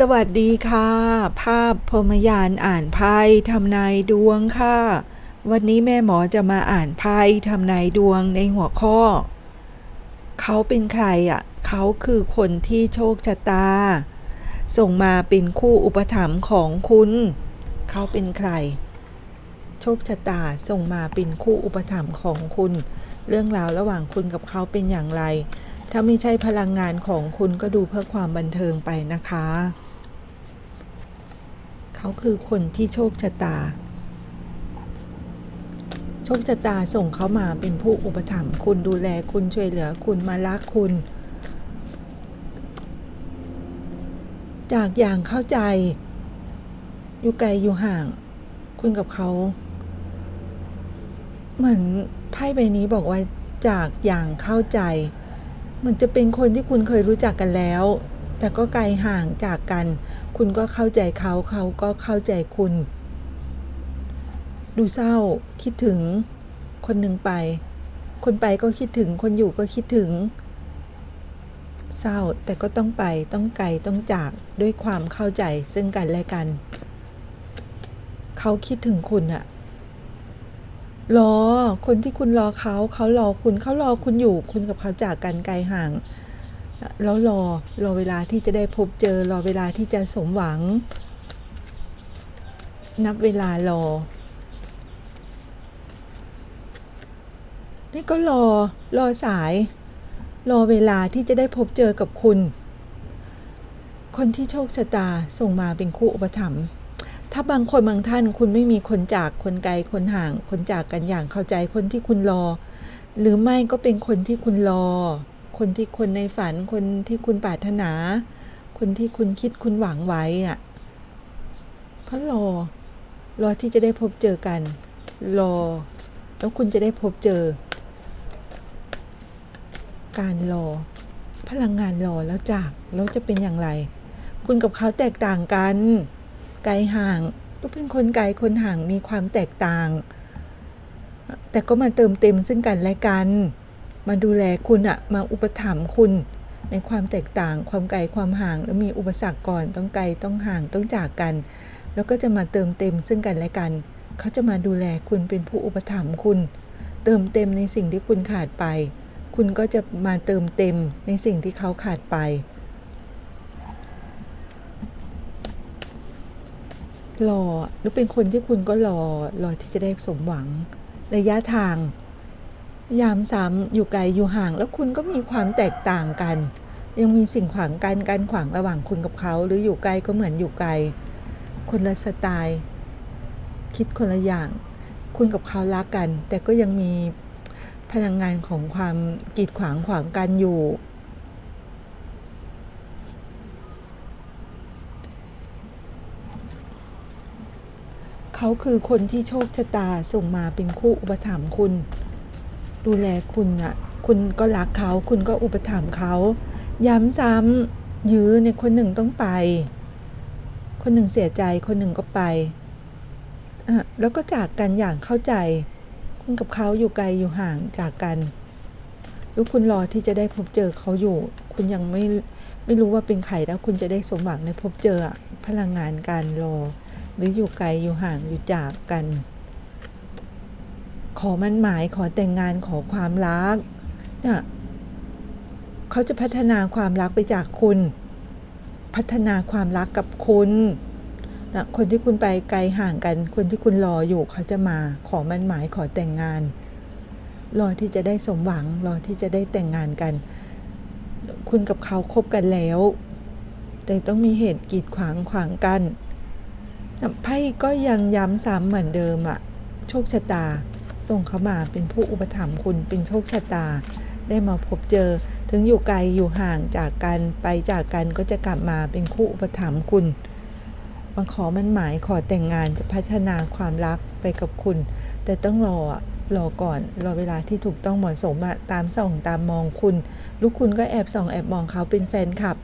สวัสดีค่ะ ภาพพรมยานอ่านไพ่ทำนายดวงค่ะ วันนี้แม่หมอจะมาอ่านไพ่ทำนายดวงในหัวข้อ เขาเป็นใครอะ เขาคือคนที่โชคชะตา ส่งมาเป็นคู่อุปถัมภ์ของคุณ เขาเป็นใคร โชคชะตาส่งมาเป็นคู่อุปถัมภ์ของคุณ เรื่องราวระหว่างคุณกับเขาเป็นอย่างไร ถ้าไม่ใช่พลังงานของคุณก็ดูเพื่อความบันเทิงไปนะคะ เขาคือคนที่โชคชะตา โชคชะตาส่งเขามาเป็นผู้อุปถัมภ์คุณดูแลคุณช่วยเหลือคุณมารักคุณ จากอย่างเข้าใจ อยู่ไกลอยู่ห่าง คุณกับเขา เหมือนไพ่ใบนี้บอกว่าจากอย่างเข้าใจ มันจะเป็นคนที่คุณเคยรู้จักกันแล้ว แต่ก็ไกลห่างจากกัน คุณก็เข้าใจเขาเขาก็เข้าใจคุณ ดูเศร้า คิดถึง คนหนึ่งไป คนไปก็คิดถึง คนอยู่ก็คิดถึง เศร้าแต่ก็ต้องไปต้องไกลต้องจากด้วยความเข้าใจซึ่งกันและกัน เขาคิดถึงคุณอะรอ คนที่คุณรอเขา เขารอคุณ เขารอคุณอยู่ คุณกับเขาจากกันไกลห่าง แล้วรอรอเวลาที่จะได้พบเจอรอเวลาที่จะสมหวัง นับเวลารอ นี่ก็รอรอสาย รอเวลาที่จะได้พบเจอกับคุณ คนที่โชคชะตาส่งมาเป็นคู่อุปถัมภ์ถ้าบางคนบางท่านคุณไม่มีคนจากคนไกลคนห่าง คนจากกันอย่างเข้าใจคนที่คุณรอ หรือไม่ก็เป็นคนที่คุณรอ คนที่คนในฝันคนที่คุณปรารถนา คนที่คุณคิดคุณหวังไว้อะเพราะรอ รอที่จะได้พบเจอกัน รอ แล้วคุณจะได้พบเจอ การรอ พลังงานรอแล้วจากแล้วจะเป็นอย่างไร คุณกับเขาแตกต่างกัน ไกลห่างก็เป็นคนไกลคนห่างมีความแตกต่าง แต่ก็มาเติมเต็มซึ่งกันและกัน มาดูแลคุณอะมาอุปถัมภ์คุณ ในความแตกต่าง ความไกลความห่าง แล้วมีอุปสรรคก่อนต้องไกลต้องห่างต้องจากกัน แล้วก็จะมาเติมเต็มซึ่งกันและกัน เขาจะมาดูแลคุณเป็นผู้อุปถัมภ์คุณ เติมเต็มในสิ่งที่คุณขาดไป คุณก็จะมาเติมเต็มในสิ่งที่เขาขาดไปรอหรือเป็นคนที่คุณก็รอรอที่จะได้สมหวัง ระยะทาง ยามซ้ำอยู่ไกลอยู่ห่าง แล้วคุณก็มีความแตกต่างกัน ยังมีสิ่งขวางกันการขวางระหว่างคุณกับเขา หรืออยู่ไกลก็เหมือนอยู่ไกล คนละสไตล์ คิดคนละอย่าง คุณกับเขารักกัน แต่ก็ยังมีพลังงานของความกีดขวางขวางกันอยู่เขาคือคนที่โชคชะตาส่งมาเป็นคู่อุปถัมภ์คุณ ดูแลคุณอะ คุณก็รักเขา คุณก็อุปถัมภ์เขา ย้ำซ้ำยื้อในคนหนึ่งต้องไป คนหนึ่งเสียใจ คนหนึ่งก็ไปอะแล้วก็จากกันอย่างเข้าใจ คุณกับเขาอยู่ไกลอยู่ห่างจากกันแล้วคุณรอที่จะได้พบเจอเขาอยู่ คุณยังไม่ไม่รู้ว่าเป็นใครแล้วคุณจะได้สมหวังในพบเจอพลังงานการรอ หรืออยู่ไกลอยู่ห่างอยู่จากกัน ขอมันหมายขอแต่งงานขอความรักเนี่ยเขาจะพัฒนาความรักไปจากคุณ พัฒนาความรักกับคุณนะคนที่คุณไปไกลห่างกัน คนที่คุณรออยู่เขาจะมาขอมันหมายขอแต่งงาน รอที่จะได้สมหวัง รอที่จะได้แต่งงานกัน คุณกับเขาคบกันแล้ว แต่ต้องมีเหตุกีดขวางขวางกันไพ่ก็ยังย้ำซ้ำเหมือนเดิมอะโชคชะตา ส่งเขามาเป็นผู้อุปถัมภ์คุณเป็นโชคชะตา ได้มาพบเจอ ถึงอยู่ไกลอยู่ห่างจากกันไปจากกันก็จะกลับมาเป็นคู่อุปถัมภ์คุณมาขอมันหมายขอแต่งงานจะพัฒนาความรักไปกับคุณ แต่ต้องรอรอก่อนรอเวลาที่ถูกต้องเหมาะสมตามส่องตามมองคุณ ลูกคุณก็แอบส่องแอบมองเขาเป็นแฟนคลับ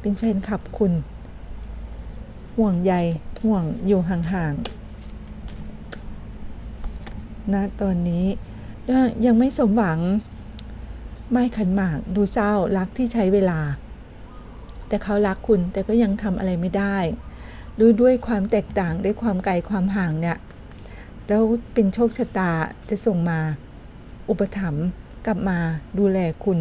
เป็นแฟนคลับคุณ ห่วงใยห่วงอยู่ห่างๆ ณตอนนี้ยังไม่สมหวัง ไม่ขันหมาก ดูเศร้ารักที่ใช้เวลา แต่เขารักคุณแต่ก็ยังทำอะไรไม่ได้ด้วยด้วยความแตกต่างด้วยความไกลความห่างเนี่ยแล้วเป็นโชคชะตาจะส่งมา อุปถัมภ์กลับมาดูแลคุณ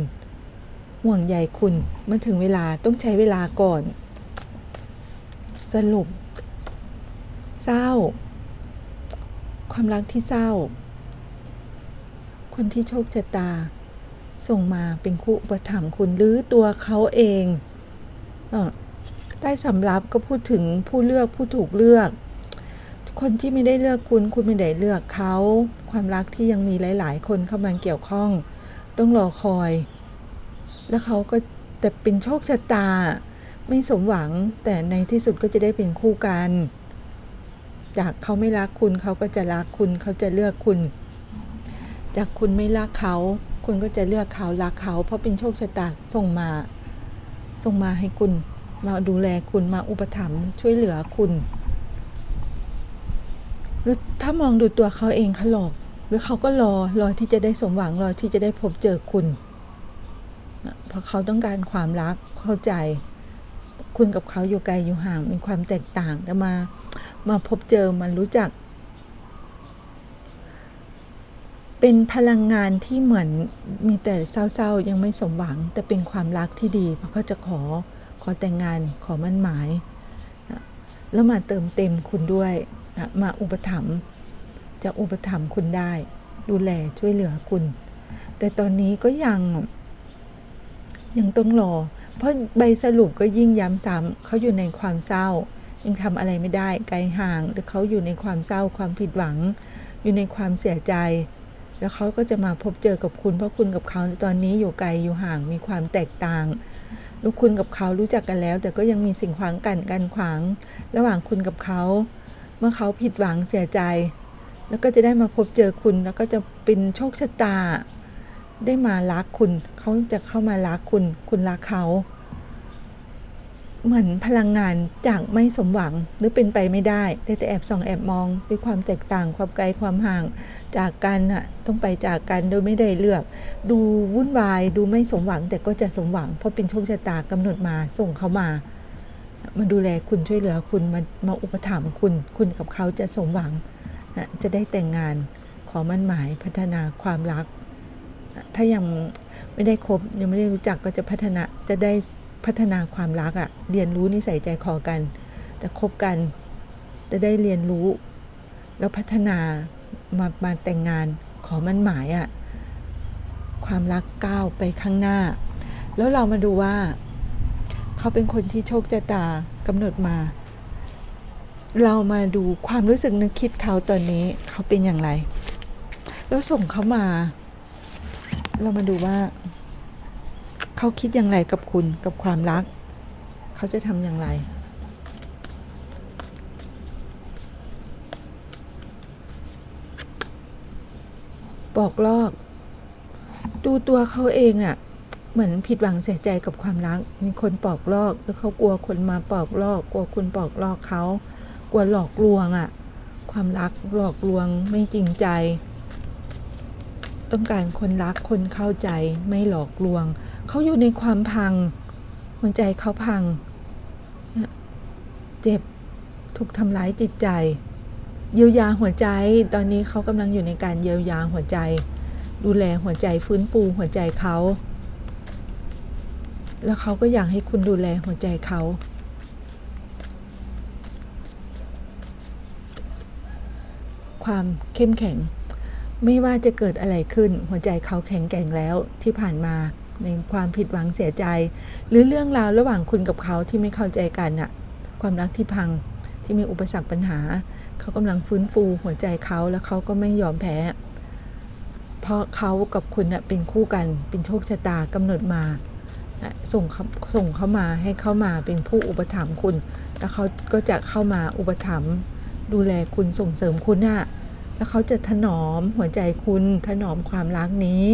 ห่วงใยคุณเมื่อถึงเวลาต้องใช้เวลาก่อน สรุป เศร้า ความรักที่เศร้า คนที่โชคชะตา ส่งมาเป็นคู่อุปถัมภ์คุณหรือตัวเขาเองเอ่อได้สำรับก็พูดถึงผู้เลือกผู้ถูกเลือก คนที่ไม่ได้เลือกคุณคุณไม่ได้เลือกเขา ความรักที่ยังมีหลาย ๆ คนเข้ามาเกี่ยวข้อง ต้องรอคอย แล้วเขาก็แต่เป็นโชคชะตา ไม่สมหวังแต่ในที่สุดก็จะได้เป็นคู่กัน จากเขาไม่รักคุณเขาก็จะรักคุณเขาจะเลือกคุณ จากคุณไม่รักเขา คุณก็จะเลือกเขารักเขา เพราะเป็นโชคชะตาส่งมาส่งมาให้คุณ มาดูแลคุณมาอุปถัมภ์ช่วยเหลือคุณ หรือถ้ามองดูตัวเขาเองเขาหลอก หรือเขาก็รอรอที่จะได้สมหวังรอที่จะได้พบเจอคุณเพราะเขาต้องการความรักเข้าใจคุณกับเขาอยู่ไกลอยู่ห่างมีความแตกต่างแต่มา มาพบเจอมันรู้จัก เป็นพลังงานที่เหมือนมีแต่เศร้าๆ ยังไม่สมหวัง แต่เป็นความรักที่ดี เพราะเขาจะขอขอแต่งงานขอมั่นหมายนะแล้วมาเติมเต็มคุณด้วยนะมาอุปถัมภ์จะอุปถัมภ์คุณได้ ดูแลช่วยเหลือคุณ แต่ตอนนี้ก็ยังยังต้องรอ เพราะใบสรุปก็ยิ่งย้ำซ้ำเขาอยู่ในความเศร้า ยังทำอะไรไม่ได้ไกลห่างหรือเขาอยู่ในความเศร้าความผิดหวัง อยู่ในความเสียใจ แล้วเขาก็จะมาพบเจอกับคุณ เพราะคุณกับเขาตอนนี้อยู่ไกลอยู่ห่างมีความแตกต่างลูกคุณกับเขารู้จักกันแล้ว แต่ก็ยังมีสิ่งขวางกันกันขวาง ระหว่างคุณกับเขา เมื่อเขาผิดหวังเสียใจ แล้วก็จะได้มาพบเจอคุณ แล้วก็จะเป็นโชคชะตา ได้มารักคุณ เขาจะเข้ามารักคุณ คุณรักเขา เหมือนพลังงานจากไม่สมหวังหรือเป็นไปไม่ได้ ได้แต่แอบส่องแอบมองด้วยความแตกต่างความไกลความห่าง จากกันอะต้องไปจากกันโดยไม่ได้เลือก ดูวุ่นวายดูไม่สมหวัง แต่ก็จะสมหวัง เพราะเป็นโชคชะตากำหนดมาส่งเขามา มาดูแลคุณช่วยเหลือคุณมามาอุปถัมภ์คุณ คุณกับเขาจะสมหวังนะจะได้แต่งงานขอมั่นหมายพัฒนาความรัก ถ้ายังไม่ได้คบยังไม่ได้รู้จักก็จะพัฒนาจะได้ พัฒนาความรักอะ่ะเรียนรู้นิสัยใจคอกัน จะคบกัน จะได้เรียนรู้ แล้วพัฒนามามาแต่งงานขอมั่นหมายอะ่ะความรักก้าวไปข้างหน้า แล้วเรามาดูว่า เขาเป็นคนที่โชคชะตากำหนดมา เรามาดูความรู้สึกนึกคิดเขาตอนนี้เขาเป็นอย่างไร แล้วส่งเขามา เรามาดูว่า เขาคิดอย่างไรกับคุณกับความรัก เขาจะทำอย่างไรบอกลอก ดูตัวเขาเองน่ะ เหมือนผิดหวังเสียใจกับความรัก มีคนปอกลอก แล้วเขากลัวคนมาปอกลอก กลัวคุณปอกลอกเขา กลัวหลอกลวงอะ่ะ ความรักหลอกลวงไม่จริงใจ ต้องการคนรักคนเข้าใจไม่หลอกลวง เขาอยู่ในความพัง หัวใจเขาพัง เจ็บถูกทำร้ายจิตใจ เยียวยาหัวใจ ตอนนี้เขากำลังอยู่ในการเยียวยาหัวใจ ดูแลหัวใจฟื้นฟูหัวใจเขา แล้วเขาก็อยากให้คุณดูแลหัวใจเขาความเข้มแข็ง ไม่ว่าจะเกิดอะไรขึ้นหัวใจเขาแข็งแกร่งแล้วที่ผ่านมา ในความผิดหวังเสียใจ หรือเรื่องราวระหว่างคุณกับเขาที่ไม่เข้าใจกันน่ะความรักที่พังที่มีอุปสรรคปัญหา เขากำลังฟื้นฟูหัวใจเขาแล้วเขาก็ไม่ยอมแพ้ เพราะเขากับคุณน่ะเป็นคู่กันเป็นโชคชะตากำหนดมาส่งส่งเขามาให้เข้ามาเป็นผู้อุปถัมภ์คุณ แล้วเขาก็จะเข้ามาอุปถัมภ์ดูแลคุณส่งเสริมคุณน่ะแล้วเขาจะถนอมหัวใจคุณถนอมความรักนี้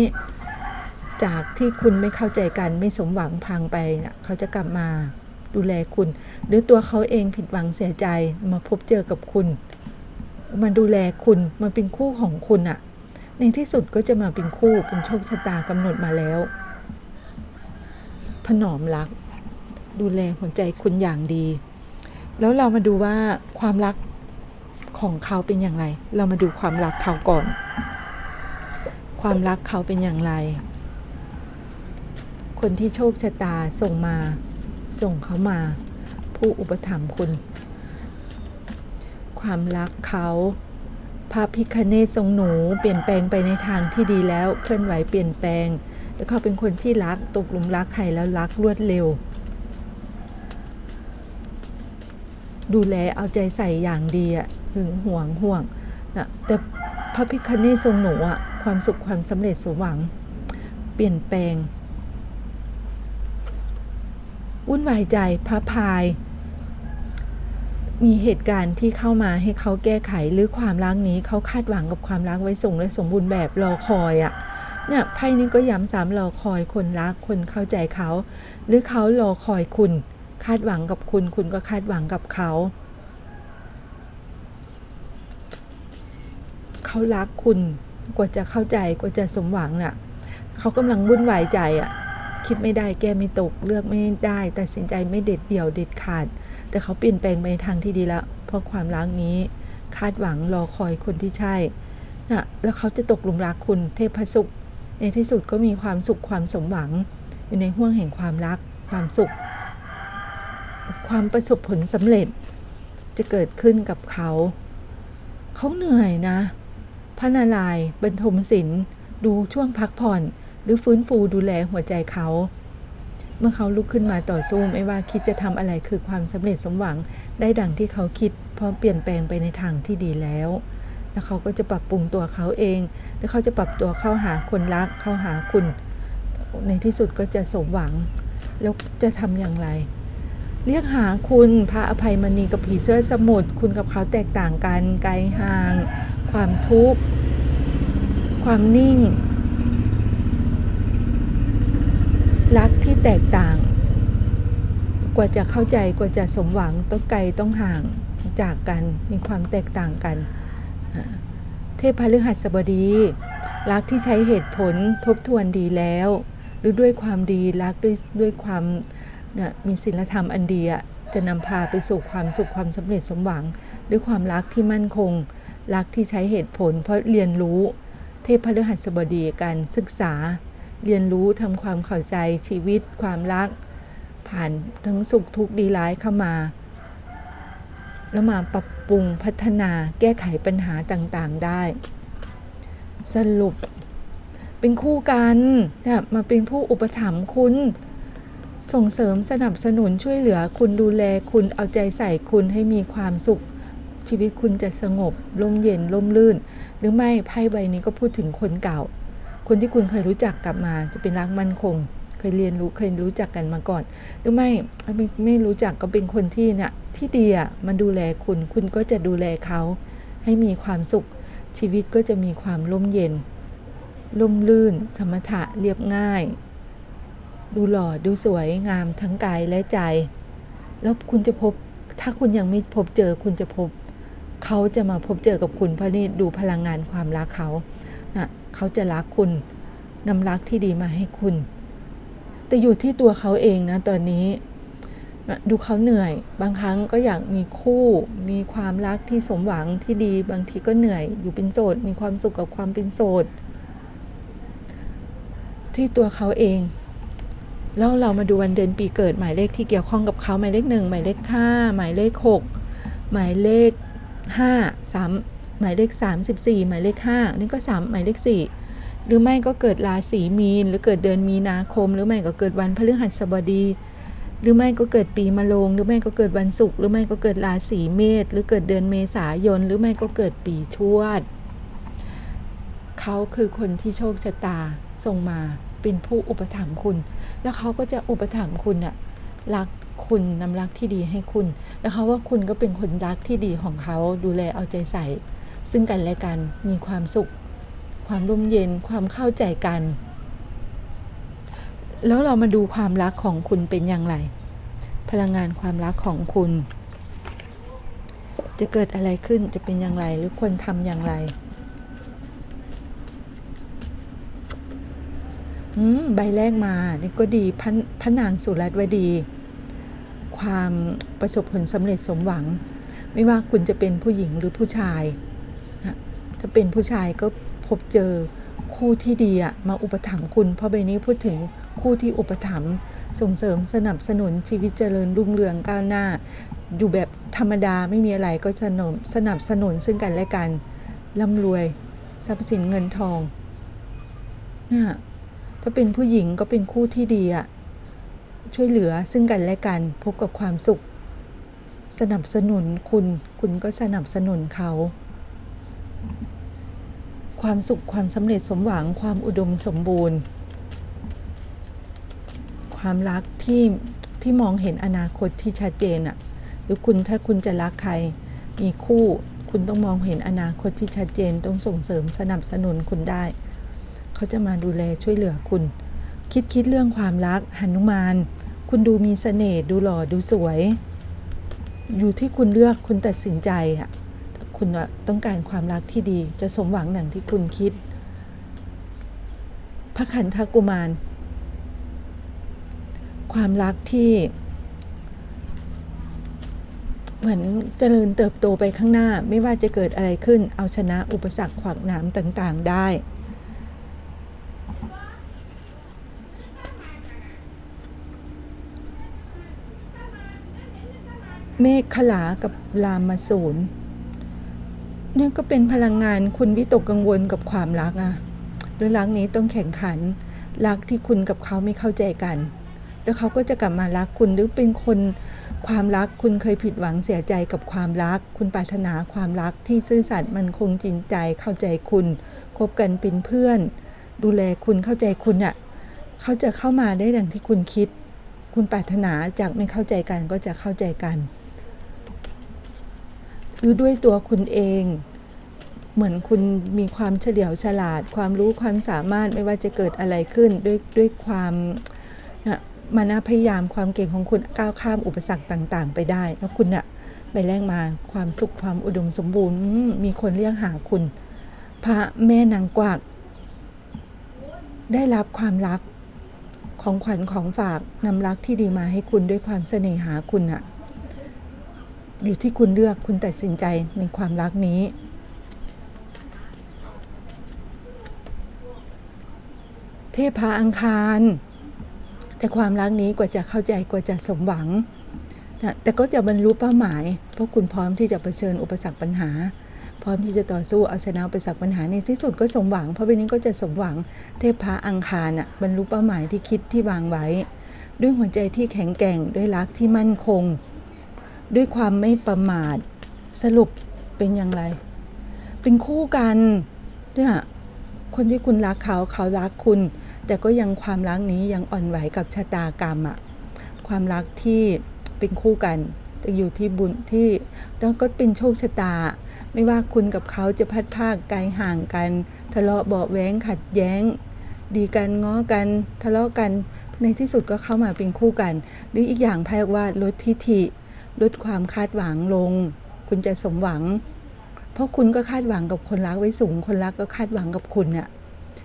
จากที่คุณไม่เข้าใจกันไม่สมหวังพังไปนะเขาจะกลับมาดูแลคุณ หรือตัวเขาเองผิดหวังเสียใจมาพบเจอกับคุณ มาดูแลคุณมาเป็นคู่ของคุณอะในที่สุดก็จะมาเป็นคู่เป็นโชคชะตากำหนดมาแล้ว ถนอมรัก ดูแลหัวใจคุณอย่างดี แล้วเรามาดูว่าความรักของเขาเป็นอย่างไร เรามาดูความรักเขาก่อน ความรักเขาเป็นอย่างไร คนที่โชคชะตาส่งมา ส่งเขามา ผู้อุปถัมภ์คุณ ความรักเขาพระพิคเนศทรงหนูเปลี่ยนแปลงไปในทางที่ดีแล้วเคลื่อนไหวเปลี่ยนแปลง แล้วเขาเป็นคนที่รักตกหลุมรักใครแล้วรักรวดเร็ว ดูแลเอาใจใส่อย่างดีอะหึงหวงห่วงนะแต่พระพิคเนศทรงหนูอะความสุขความสำเร็จสมหวัง เปลี่ยนแปลง วุ่นวายใจพระพาย มีเหตุการณ์ที่เข้ามาให้เขาแก้ไขหรือความรักนี้เขาคาดหวังกับความรักไว้ส่งและสมบูรณ์แบบรอคอยอะ่ะเนี่ยไพ่นี้ก็ย้ำซ้ำรอคอยคนรักคนเข้าใจเขา หรือเขารอคอยคุณ คาดหวังกับคุณ คุณก็คาดหวังกับเขา เขารักคุณกว่าจะเข้าใจกว่าจะสมหวังน่ะเขากำลังวุ่นวายใจอะ คิดไม่ได้แก้ไม่ตกเลือกไม่ได้ตัดสินใจไม่เด็ดเดี่ยวเด็ดขาด แต่เขาเปลี่ยนแปลงไปทางที่ดีแล้วเพราะความรักนี้ คาดหวังรอคอยคนที่ใช่นะแล้วเขาจะตกหลุมรักคุณเทพสุข ในที่สุดก็มีความสุขความสมหวัง อยู่ในห่วงแห่งความรัก ความสุข ความประสบผลสำเร็จ จะเกิดขึ้นกับเขา เขาเหนื่อยนะ พระนารายณ์บรรทมศิลป์ดูช่วงพักผ่อน หรือฟื้นฟูดูแลหัวใจเขา เมื่อเขาลุกขึ้นมาต่อสู้ไม่ว่าคิดจะทำอะไรคือความสำเร็จสมหวังได้ดังที่เขาคิดพราะเปลี่ยนแปลงไปในทางที่ดีแล้วแล้วเขาก็จะปรับปรุงตัวเขาเอง แล้วเขาจะปรับตัวเข้าหาคนรัก เข้าหาคุณ ในที่สุดก็จะสมหวัง แล้วจะทำอย่างไร เรียกหาคุณพระอภัยมณีกับผีเสื้อสมุทรคุณกับเขาแตกต่างกันไกลห่าง ความทุกข์ ความนิ่ง รักที่แตกต่าง กว่าจะเข้าใจกว่าจะสมหวังต้องไกลต้องห่างจากกัน มีความแตกต่างกัน เทพพฤหัสบดี รักที่ใช้เหตุผลทบทวนดีแล้ว หรือด้วยความดีรักด้วยด้วยความนะมีศีลธรรมอันดีจะนำพาไปสู่ความสุขความสำเร็จสมหวัง ด้วยความรักที่มั่นคง รักที่ใช้เหตุผลเพราะเรียนรู้ เทพพฤหัสบดีการศึกษา เรียนรู้ทำความเข้าใจชีวิตความรัก ผ่านทั้งสุขทุกข์ดีร้ายเข้ามา แล้วมาปรับปรุงพัฒนาแก้ไขปัญหาต่างๆได้ สรุปเป็นคู่กันเนี่ยมาเป็นผู้อุปถัมภ์คุณ ส่งเสริมสนับสนุนช่วยเหลือคุณดูแลคุณเอาใจใส่คุณให้มีความสุขชีวิตคุณจะสงบร่มเย็นร่มรื่น หรือไม่ไพ่ใบนี้ก็พูดถึงคนเก่า คนที่คุณเคยรู้จักกลับมาจะเป็นรักมั่นคง เคยเรียนรู้เคยรู้จักกันมาก่อน หรือไม่ไม่ไม่รู้จักก็เป็นคนที่เนี่ยที่ดีอะมาดูแลคุณคุณก็จะดูแลเขาให้มีความสุขชีวิตก็จะมีความร่มเย็นร่มลื่น สมถะเรียบง่าย ดูหล่อดูสวยงามทั้งกายและใจ แล้วคุณจะพบถ้าคุณยังไม่พบเจอคุณจะพบ เขาจะมาพบเจอกับคุณเพราะนี่ดูพลังงานความรักเขานะ เขาจะรักคุณนำรักที่ดีมาให้คุณ แต่อยู่ที่ตัวเขาเองนะตอนนี้ดูเขาเหนื่อย บางครั้งก็อยากมีคู่ มีความรักที่สมหวังที่ดี บางทีก็เหนื่อย อยู่เป็นโสด มีความสุขกับความเป็นโสด ที่ตัวเขาเอง แล้วเรามาดูวันเดือนปีเกิดหมายเลขที่เกี่ยวข้องกับเขาหมายเลขหนึ่งหมายเลขห้าหมายเลขหกหมายเลขห้าสาม หมายเลขสามสิบสี่หมายเลขห้านี่ก็สามหมายเลขสี่หรือไม่ก็เกิดราศีมีน หรือเกิดเดือนมีนาคม หรือไม่ก็เกิดวันพฤหัสบดี หรือไม่ก็เกิดปีมะโรงหรือไม่ก็เกิดวันศุกร์หรือไม่ก็เกิดราศีเมษหรือเกิดเดือนเมษายน หรือไม่ก็เกิดปีชวด เขาคือคนที่โชคชะตาส่งมาเป็นผู้อุปถัมภ์คุณ แล้วเขาก็จะอุปถัมภ์คุณอะรักคุณนำรักที่ดีให้คุณ แล้วเขาว่าคุณก็เป็นคนรักที่ดีของเขาดูแลเอาใจใส่ ซึ่งกันและกันมีความสุข ความร่มเย็นความเข้าใจกัน แล้วเรามาดูความรักของคุณเป็นอย่างไร พลังงานความรักของคุณ จะเกิดอะไรขึ้นจะเป็นอย่างไรหรือควรทำอย่างไรอืมใบแรกมานี่ก็ดีพระพระนางสุรัตวดี ความประสบผลสำเร็จสมหวัง ไม่ว่าคุณจะเป็นผู้หญิงหรือผู้ชาย ถ้าเป็นผู้ชายก็พบเจอคู่ที่ดีอะมาอุปถัมภ์คุณเพราะใบนี้พูดถึงคู่ที่อุปถัมภ์ส่งเสริมสนับสนุนชีวิตเจริญรุ่งเรืองก้าวหน้า อยู่แบบธรรมดาไม่มีอะไรก็สนมสนับสนุนซึ่งกันและกันร่ำรวย ทรัพย์สินเงินทองเนี่ยถ้าเป็นผู้หญิงก็เป็นคู่ที่ดีอะช่วยเหลือซึ่งกันและกันพบกับความสุข สนับสนุนคุณคุณก็สนับสนุนเขา ความสุขความสำเร็จสมหวังความอุดมสมบูรณ์ ความรักที่ที่มองเห็นอนาคตที่ชัดเจนอะหรือคุณถ้าคุณจะรักใครมีคู่คุณต้องมองเห็นอนาคตที่ชัดเจนต้องส่งเสริมสนับสนุนคุณได้ เขาจะมาดูแลช่วยเหลือคุณ คิดคิดเรื่องความรักหนุมาน คุณดูมีเสน่ห์ดูหล่อดูสวย อยู่ที่คุณเลือกคุณตัดสินใจอะ คุณอะต้องการความรักที่ดี จะสมหวังหนังที่คุณคิด พระขันธกุมาร ความรักที่ เหมือนเจริญเติบโตไปข้างหน้า ไม่ว่าจะเกิดอะไรขึ้น เอาชนะอุปสรรคขวากหนามต่างๆได้เมฆขลากับลามมาสูน เนี่ยก็เป็นพลังงานคุณวิตกกังวลกับความรักอะเรื่อรักนี้ต้องแข่งขัน รักที่คุณกับเขาไม่เข้าใจกัน แล้วเขาก็จะกลับมารักคุณหรือเป็นคนความรักคุณเคยผิดหวังเสียใจกับความรัก คุณปรารถนาความรักที่ซื่อสัตย์มันคงจริงใจเข้าใจคุณคบกันเป็นเพื่อน ดูแลคุณเข้าใจคุณอะเขาจะเข้ามาได้ดังที่คุณคิด คุณปรารถนาจากไม่เข้าใจกันก็จะเข้าใจกัน หรือด้วยตัวคุณเอง เหมือนคุณมีความเฉลียวฉลาด ความรู้ความสามารถไม่ว่าจะเกิดอะไรขึ้นด้วยด้วยความนะมานะพยายามความเก่งของคุณก้าวข้ามอุปสรรคต่าง ๆ ไปได้ แล้วคุณเนี่ยไปแลกมาความสุขความอุดมสมบูรณ์มมีคนเรียกหาคุณ พระแม่นางกวักได้รับความรักของขวัญของฝากนำรักที่ดีมาให้คุณด้วยความเสน่หาคุณอะ อยู่ที่คุณเลือกคุณตัดสินใจในความรักนี้ เทพาอังคาร แต่ความรักนี้กว่าจะเข้าใจกว่าจะสมหวังนะแต่ก็จะบรรลุเป้าหมาย เพราะคุณพร้อมที่จะเผชิญอุปสรรคปัญหา พร้อมที่จะต่อสู้เอาชนะอุปสรรคปัญหาในที่สุดก็สมหวัง เพราะเป็นนี้ก็จะสมหวังเทพาอังคารน่ะบรรลุเป้าหมายที่คิดที่วางไว้ ด้วยหัวใจที่แข็งแกร่งด้วยรักที่มั่นคง ด้วยความไม่ประมาท สรุปเป็นอย่างไร เป็นคู่กันเนี่ยคนที่คุณรักเขาเขารักคุณ แต่ก็ยังความรักนี้ยังอ่อนไหวกับชะตากรรมอะความรักที่เป็นคู่กันจะอยู่ที่บุญที่แล้วก็เป็นโชคชะตา ไม่ว่าคุณกับเขาจะพัดภาคไกลห่างกัน ทะเลาะเบาะแว้งขัดแย้ง ดีกันง้อกันทะเลาะกันในที่สุดก็เข้ามาเป็นคู่กัน หรืออีกอย่างไพ่ว่าลดทิฐิ ลดความคาดหวังลง คุณจะสมหวัง เพราะคุณก็คาดหวังกับคนรักไว้สูง คนรักก็คาดหวังกับคุณเนี่ย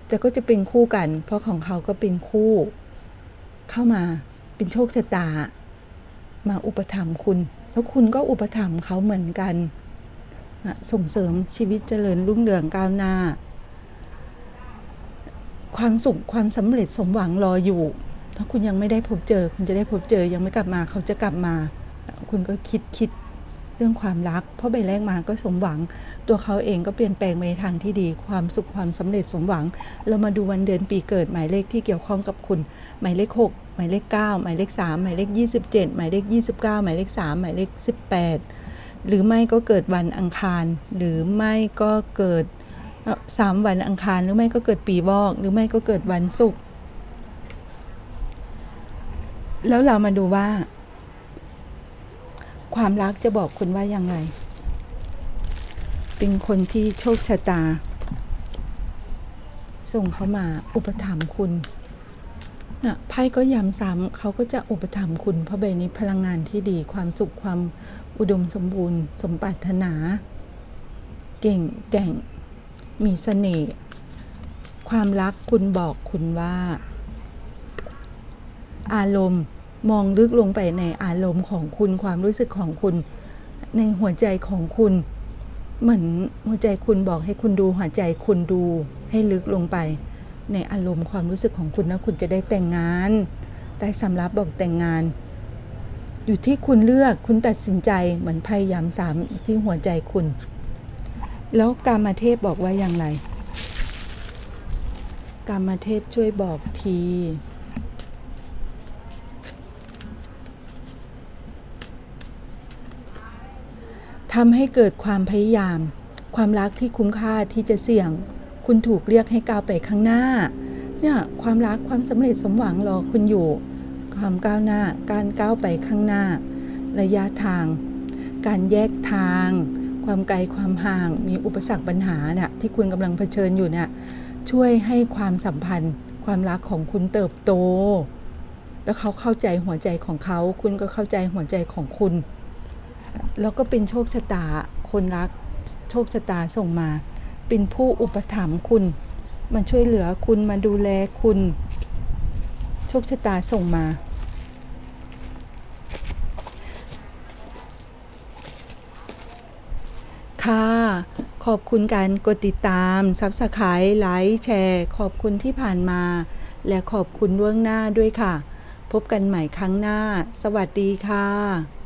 แต่ก็จะเป็นคู่กัน เพราะของเขาก็เป็นคู่ เข้ามาเป็นโชคชะตา มาอุปถัมภ์คุณ แล้วคุณก็อุปถัมภ์เขาเหมือนกัน ส่งเสริมชีวิตเจริญรุ่งเรืองก้าวหน้า ความสุขความสำเร็จสมหวังรออยู่ ถ้าคุณยังไม่ได้พบเจอ คุณจะได้พบเจอยังไม่กลับมาเขาจะกลับมา คุณก็คิดคิดเรื่องความรัก เพราะใบแรกมาก็สมหวัง ตัวเขาเองก็เปลี่ยนแปลงไปในทางที่ดี ความสุขความสำเร็จสมหวัง เรามาดูวันเดือนปีเกิดหมายเลขที่เกี่ยวข้องกับคุณ หมายเลข 6 หมายเลข 9 หมายเลข 3 หมายเลข 27 หมายเลข 29 หมายเลข 3 หมายเลข 18 หรือไม่ก็เกิดวันอังคาร หรือไม่ก็เกิดสามวันอังคารหรือไม่ก็เกิดปีวอกหรือไม่ก็เกิดวันศุกร์แล้วเรามาดูว่า ความรักจะบอกคุณว่าอย่างไร เป็นคนที่โชคชะตา ส่งเขามาอุปถัมภ์คุณนะไพ่ก็ย้ำซ้ำเขาก็จะอุปถัมภ์คุณ เพราะใบนี้พลังงานที่ดีความสุขความอุดมสมบูรณ์ สมปรารถนา เก่งแก่ง มีเสน่ห์ความรักคุณบอกคุณว่า อารมณ์ มองลึกลงไปในอารมณ์ของคุณความรู้สึกของคุณ ในหัวใจของคุณ เหมือนหัวใจคุณบอกให้คุณดูหัวใจคุณดูให้ลึกลงไป ในอารมณ์ความรู้สึกของคุณนะคุณจะได้แต่งงานใต้สำรับบอกแต่งงาน อยู่ที่คุณเลือกคุณตัดสินใจเหมือนพยายามสามที่หัวใจคุณ แล้วกามาเทพบอกว่าอย่างไรกามาเทพช่วยบอกที ทำให้เกิดความพยายาม ความรักที่คุ้มค่าที่จะเสี่ยง คุณถูกเรียกให้ก้าวไปข้างหน้า เนี่ยความรักความสำเร็จสมหวังรอคุณอยู่ ความก้าวหน้า การก้าวไปข้างหน้า ระยะทาง การแยกทาง ความไกลความห่าง มีอุปสรรคปัญหาเนี่ยที่คุณกำลังเผชิญอยู่เนี่ยช่วยให้ความสัมพันธ์ ความรักของคุณเติบโต แล้วเขาเข้าใจหัวใจของเขา คุณก็เข้าใจหัวใจของคุณ แล้วก็เป็นโชคชะตาคนรักโชคชะตาส่งมา เป็นผู้อุปถัมภ์คุณ มันช่วยเหลือคุณมาดูแลคุณ โชคชะตาส่งมา ค่ะ ขอบคุณการกดติดตามซับสไครต์ไลค์แชร์ ขอบคุณที่ผ่านมา และขอบคุณล่วงหน้าด้วยค่ะ พบกันใหม่ครั้งหน้า สวัสดีค่ะ